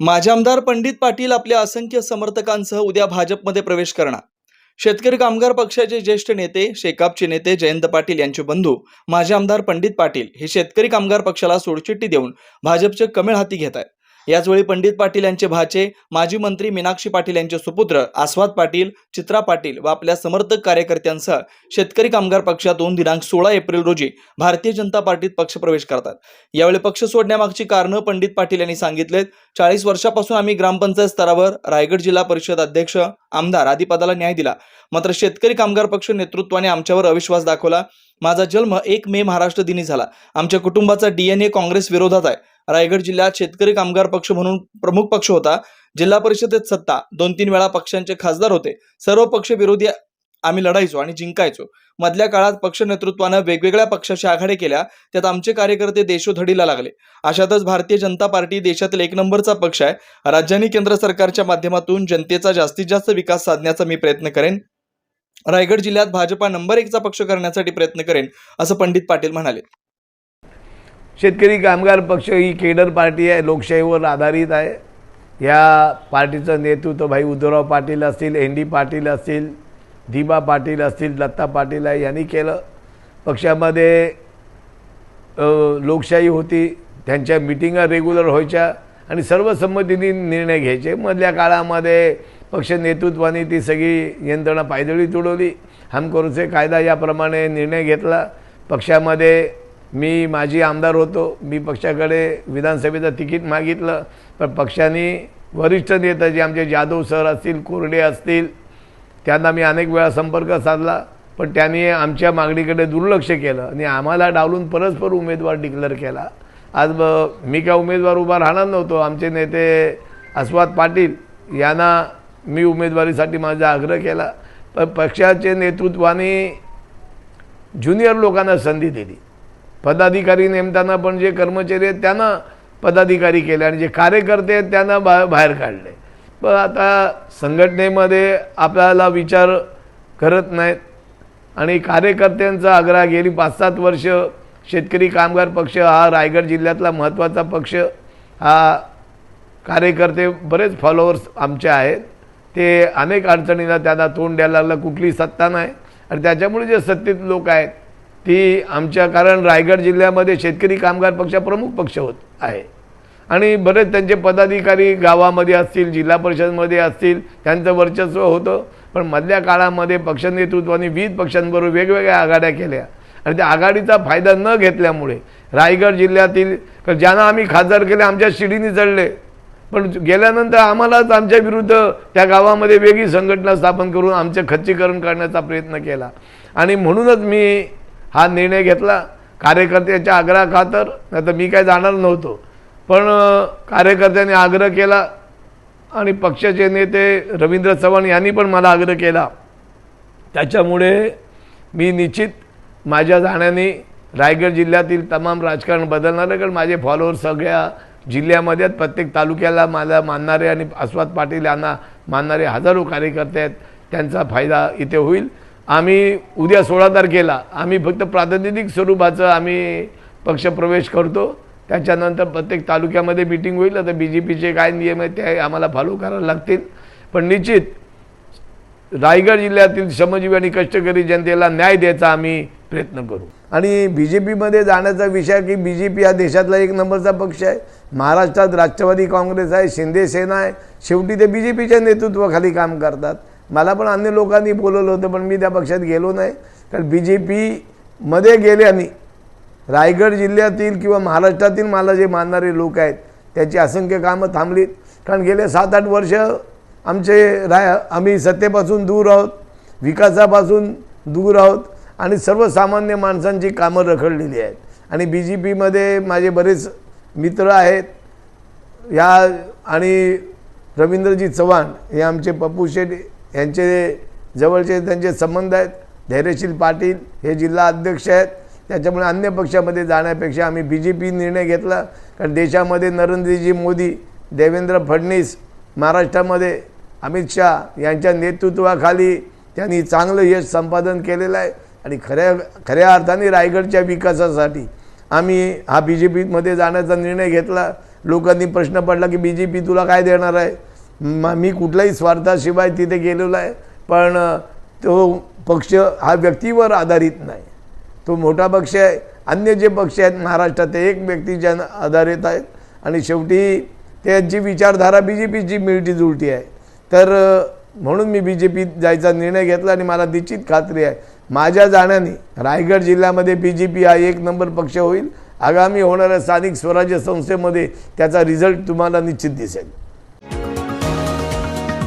माझे आमदार पंडित पाटील आपल्या असंख्य समर्थकांसह उद्या भाजपमध्ये प्रवेश करणार. शेतकरी कामगार पक्षाचे ज्येष्ठ नेते शेकापचे नेते जयंत पाटील यांचे बंधू माजी आमदार पंडित पाटील हे शेतकरी कामगार पक्षाला सोडचिठ्ठी देऊन भाजपचे कमेळ हाती घेत आहेत. याचवेळी पंडित पाटील यांचे भाचे माजी मंत्री मीनाक्षी पाटील यांचे सुपुत्र आस्वाद पाटील चित्रा पाटील व आपल्या समर्थक कार्यकर्त्यांसह शेतकरी कामगार पक्षातून दिनांक सोळा एप्रिल रोजी भारतीय जनता पार्टीत पक्षप्रवेश करतात. यावेळी पक्ष सोडण्यामागची कारणं पंडित पाटील यांनी सांगितलेत. चाळीस वर्षापासून आम्ही ग्रामपंचायत स्तरावर रायगड जिल्हा परिषद अध्यक्ष आमदार आदी पदाला न्याय दिला. मात्र शेतकरी कामगार पक्ष नेतृत्वाने आमच्यावर अविश्वास दाखवला. माझा जन्म एक मे महाराष्ट्र दिनी झाला. आमच्या कुटुंबाचा डीएनए काँग्रेस विरोधात आहे. रायगड जिल्ह्यात शेतकरी कामगार पक्ष म्हणून प्रमुख पक्ष होता. जिल्हा परिषदेत सत्ता दोन तीन वेळा पक्षांचे खासदार होते. सर्व पक्ष विरोधी आम्ही लढायचो आणि जिंकायचो. मधल्या काळात पक्ष नेतृत्वानं वेगवेगळ्या पक्षाशी आघाडे केल्या. त्यात आमचे कार्यकर्ते देशोधडीला लागले. अशातच भारतीय जनता पार्टी देशातील एक नंबरचा पक्ष आहे. राज्यांनी केंद्र सरकारच्या माध्यमातून जनतेचा जास्तीत जास्त विकास साधण्याचा मी प्रयत्न करेन. रायगड जिल्ह्यात भाजपा नंबर एकचा पक्ष करण्यासाठी प्रयत्न करेन असं पंडित पाटील म्हणाले. शेतकरी कामगार पक्ष ही केडर पार्टी आहे लोकशाहीवर आधारित आहे. या पार्टीचं नेतृत्व भाई उद्धवराव पाटील असतील एन डी पाटील असतील दिबा पाटील असतील दत्ता पाटील आहे यांनी केलं. पक्षामध्ये लोकशाही होती त्यांच्या मिटिंगा रेग्युलर व्हायच्या आणि सर्व संमतीने निर्णय घ्यायचे. मधल्या काळामध्ये पक्ष नेतृत्वाने ती सगळी यंत्रणा पायदळी तुडवली. हम कायदा याप्रमाणे निर्णय घेतला. पक्षामध्ये मी माझी आमदार होतो. मी पक्षाकडे विधानसभेचं तिकीट मागितलं. पण पक्षाने वरिष्ठ नेता जे आमचे जाधव सर असतील कोरडे असतील त्यांना मी अनेक वेळा संपर्क साधला. पण त्यांनी आमच्या मागणीकडे दुर्लक्ष केलं आणि आम्हाला डावलून परस्पर उमेदवार डिक्लेअर केला. आज ब- मी काय उमेदवार उभा राहणार नव्हतो? आमचे नेते अस्वाद पाटील यांना मी उमेदवारीसाठी माझा आग्रह केला. पण पक्षाचे नेतृत्वाने ज्युनियर लोकांना संधी दिली. पदाधिकारी नेमताना पण जे कर्मचारी आहेत त्यांना पदाधिकारी केले आणि जे कार्यकर्ते आहेत त्यांना बा बाहेर काढले. पण आता संघटनेमध्ये आपल्याला विचार करत नाहीत. आणि कार्यकर्त्यांचा आग्रह गेली पाच सात वर्ष शेतकरी कामगार पक्ष हा रायगड जिल्ह्यातला महत्त्वाचा पक्ष. हा कार्यकर्ते बरेच फॉलोअर्स आमचे आहेत. ते अनेक अडचणीला त्यांना तोंड द्यायला लागलं कुठली सत्ता नाही. आणि त्याच्यामुळे जे सत्तेत लोक आहेत ती आमच्या कारण रायगड जिल्ह्यामध्ये शेतकरी कामगार पक्ष प्रमुख पक्ष होत आहे. आणि बरेच त्यांचे पदाधिकारी गावामध्ये असतील जिल्हा परिषदमध्ये असतील त्यांचं वर्चस्व होतं. पण मधल्या काळामध्ये पक्षनेतृत्वाने विविध पक्षांबरोबर वेगवेगळ्या आघाड्या केल्या. आणि त्या आघाडीचा फायदा न घेतल्यामुळे रायगड जिल्ह्यातील तर ज्यांना आम्ही खासदार केले आमच्या शिडीने चढले. पण गेल्यानंतर आम्हालाच आमच्या विरुद्ध त्या गावामध्ये वेगळी संघटना स्थापन करून आमचं खच्चीकरण करण्याचा प्रयत्न केला. आणि म्हणूनच मी हा निर्णय घेतला. कार्यकर्त्याच्या आग्रहाखातर नाही तर मी काय जाणार नव्हतो. पण कार्यकर्त्यांनी आग्रह केला आणि पक्षाचे नेते रवींद्र चव्हाण यांनी पण मला आग्रह केला. त्याच्यामुळे मी निश्चित माझ्या जाण्याने रायगड जिल्ह्यातील तमाम राजकारण बदलणार आहे कारण माझे फॉलोअर सगळ्या जिल्ह्यामध्ये आहेत. प्रत्येक तालुक्याला मला मानणारे आणि आस्वाद पाटील यांना मानणारे हजारो कार्यकर्ते आहेत. त्यांचा फायदा इथे होईल. आम्ही उद्या सोळा तारखेला आम्ही फक्त प्रातिनिधिक स्वरूपाचं आम्ही पक्षप्रवेश करतो. त्याच्यानंतर प्रत्येक तालुक्यामध्ये मिटिंग होईल. आता बी जे पीचे काय नियम आहेत ते आम्हाला फॉलो करायला लागतील. पण निश्चित रायगड जिल्ह्यातील श्रमजीवी आणि कष्टकरी जनतेला न्याय द्यायचा आम्ही प्रयत्न करू. आणि बी जे पीमध्ये जाण्याचा विषय की बी जे पी हा देशातला एक नंबरचा पक्ष आहे. महाराष्ट्रात राष्ट्रवादी काँग्रेस आहे शिंदे सेना आहे. शेवटी ते बी जे पीच्या नेतृत्वाखाली काम करतात. मला पण अन्य लोकांनी बोलवलं होतं पण मी त्या पक्षात गेलो नाही. कारण बी जे पीमध्ये गेल्याने रायगड जिल्ह्यातील किंवा महाराष्ट्रातील मला जे मानणारे लोक आहेत त्याची असंख्य कामं थांबलीत. कारण गेले सात आठ वर्ष आमचे राय आम्ही सत्तेपासून दूर आहोत विकासापासून दूर आहोत आणि सर्वसामान्य माणसांची कामं रखडलेली आहेत. आणि बी जे पीमध्ये माझे बरेच मित्र आहेत. या आणि रवींद्रजी चव्हाण हे आमचे पप्पू शेठ यांचे जवळचे त्यांचे संबंध आहेत धैर्यशील पाटील हे जिल्हा अध्यक्ष आहेत. त्याच्यामुळे अन्य पक्षामध्ये जाण्यापेक्षा आम्ही बी जे पी निर्णय घेतला. कारण देशामध्ये नरेंद्रजी मोदी देवेंद्र फडणवीस महाराष्ट्रामध्ये अमित शहा यांच्या नेतृत्वाखाली त्यांनी चांगलं यश संपादन केलेलं आहे. आणि खऱ्या खऱ्या अर्थाने रायगडच्या विकासासाठी आम्ही हा बी जे पीमध्ये जाण्याचा निर्णय घेतला. लोकांनी प्रश्न पडला की बी जे पी तुला काय देणार आहे? म- मी कुठल्याही स्वार्थाशिवाय तिथे गेलेलो आहे. पण तो पक्ष हा व्यक्तीवर आधारित नाही. तो मोठा पक्ष आहे. अन्य जे पक्ष आहेत महाराष्ट्रात ते एक व्यक्तीच्या आधारित आहेत. आणि शेवटी त्यांची विचारधारा बी जे पीची मिळती जुळती आहे. तर म्हणून मी बी जे पीत जायचा निर्णय घेतला आणि मला निश्चित खात्री आहे. माझ्या जाण्याने रायगड जिल्ह्यामध्ये बी जे पी हा एक नंबर पक्ष होईल. आगामी होणाऱ्या स्थानिक स्वराज्य संस्थेमध्ये त्याचा रिझल्ट तुम्हाला निश्चित दिसेल.